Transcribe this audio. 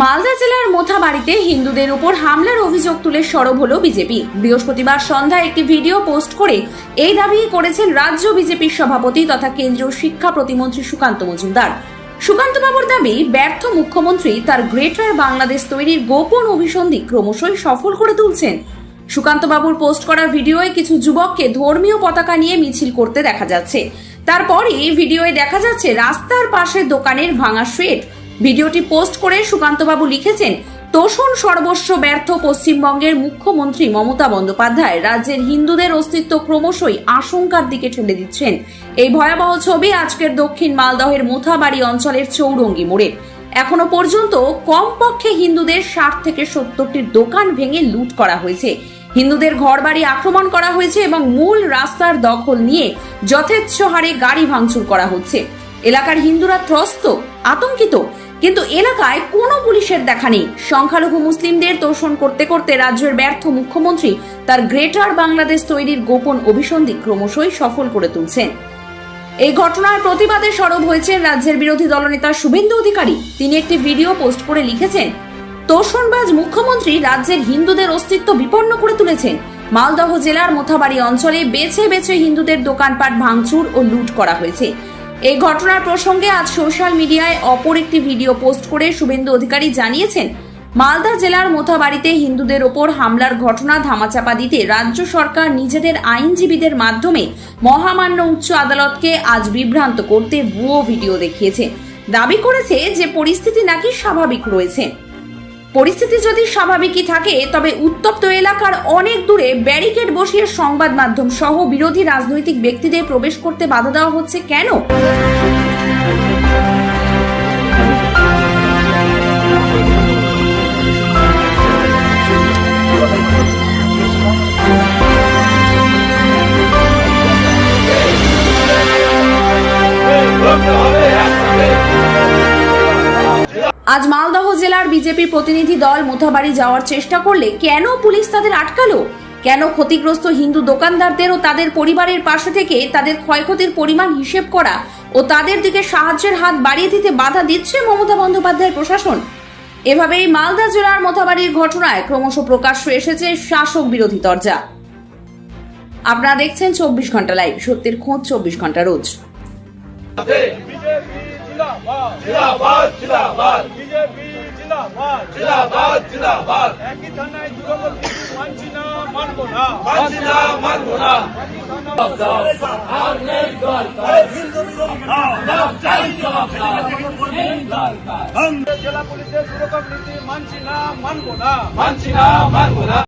মালদা জেলার মোথাবাড়িতে হিন্দুদের উপর হামলার অভিযোগ তুলে সরব হলো বিজেপি। বৃহস্পতিবার সন্ধ্যায় একটি ভিডিও পোস্ট করে এই দাবি করেছেন রাজ্য বিজেপির সভাপতি তথা কেন্দ্রীয় শিক্ষা প্রতিমন্ত্রী সুকান্ত মজুমদার। সুকান্ত বাবুর দাবি, ব্যর্থ মুখ্যমন্ত্রী তার গ্রেটার বাংলাদেশ তৈরির গোপন অভিসন্ধি ক্রমশই সফল করে তুলছেন। সুকান্ত বাবুর পোস্ট করা ভিডিওয়ে কিছু যুবককে ধর্মীয় পতাকা নিয়ে মিছিল করতে দেখা যাচ্ছে। তারপরই ভিডিওয়ে দেখা যাচ্ছে রাস্তার পাশে দোকানের ভাঙা শেড। ভিডিওটি পোস্ট করে সুকান্তবাবু লিখেছেন, তোষণ সর্বস্ব ব্যর্থ পশ্চিমবঙ্গের মুখ্যমন্ত্রী মমতা বন্দ্যোপাধ্যায়। রাজ্যের হিন্দুদের অস্তিত্ব ক্রমশই আশঙ্কার দিকে ঠেলে দিচ্ছেন। এই ভয়াবহ ছবি আজকের দক্ষিণ মালদহের মোথাবাড়ি অঞ্চলের চৌরঙ্গি মোড়ে। এখনও পর্যন্ত কমপক্ষে হিন্দুদের ষাট থেকে সত্তরটির দোকান ভেঙে লুট করা হয়েছে। হিন্দুদের ঘরবাড়ি আক্রমণ করা হয়েছে এবং মূল রাস্তার দখল নিয়ে যথেচ্ছ হারে গাড়ি ভাঙচুর করা হচ্ছে। এলাকার হিন্দুরা ত্রস্ত, আতঙ্কিত। কিন্তু এলাকায় কোনো পুলিশের দেখা নেই। সংখ্যালঘু মুসলিমদের তোষণ করতে করতে রাজ্যের ব্যর্থ মুখ্যমন্ত্রী তার গ্রেটার বাংলাদেশ তৈরির গোপন অভিসন্ধি ক্রমশই সফল করে তুলছেন। এই ঘটনার প্রতিবাদে সরব হয়েছে রাজ্যের বিরোধী দলনেতা শুভেন্দু অধিকারী। তিনি একটি ভিডিও পোস্ট করে লিখেছেন, তোষণবাজ মুখ্যমন্ত্রী রাজ্যের হিন্দুদের অস্তিত্ব বিপন্ন করে তুলেছেন। মালদহ জেলার মোথাবাড়ি অঞ্চলে বেছে বেছে হিন্দুদের দোকানপাট ভাঙচুর ও লুট করা হয়েছে। এই ঘটনার প্রসঙ্গে আজ সোশ্যাল মিডিয়ায় অপর একটি ভিডিও পোস্ট করে শুভেন্দু অধিকারী জানিয়েছেন, মালদা জেলার মোথাবাড়িতে হিন্দুদের ওপর হামলার ঘটনা ধামাচাপা দিতে রাজ্য সরকার নিজেদের আইনজীবীদের মাধ্যমে মহামান্য উচ্চ আদালতকে আজ বিভ্রান্ত করতে ভুয়ো ভিডিও দেখিয়েছে। দাবি করেছে যে পরিস্থিতি নাকি স্বাভাবিক রয়েছে। পরিস্থিতি যদি স্বাভাবিকই থাকে, তবে উত্তপ্ত এলাকার অনেক দূরে ব্যারিকেড বসিয়ে সংবাদ মাধ্যম সহ বিরোধী রাজনৈতিক ব্যক্তিদের প্রবেশ করতে বাধা দেওয়া হচ্ছে কেন? আজ মালদহ জেলার বিজেপি প্রতিনিধি দল মোথাবাড়ি যাওয়ার চেষ্টা করলে কেন পুলিশ তাদের আটকালো? কেন ক্ষতিগ্রস্ত হিন্দু দোকানদারদের ও তাদের পরিবারের পাশে থেকে তাদের ক্ষয়ক্ষতির পরিমাণ হিসেব করা ও তাদের দিকে সাহায্যের হাত বাড়িয়ে দিতে বাধা দিচ্ছে মমতা বন্দ্যোপাধ্যায়ের প্রশাসন? এভাবেই মালদা জেলার মোথাবাড়ির ঘটনায় ক্রমশ প্রকাশ্য এসেছে শাসক বিরোধী দরজা। আপনারা দেখছেন চব্বিশ ঘণ্টা লাইভ সত্যের খোঁজ চব্বিশ ঘণ্টা রোজ। বিজেপি জিন্দাবাদ। জিন্দাবাদ একই থানায় যুগপত কিন্তু মানছি না মানবো মানছি মানবো জেলা পুলিশের দুরকম নীতি মানছি না মানব না। মানছি না মানব না।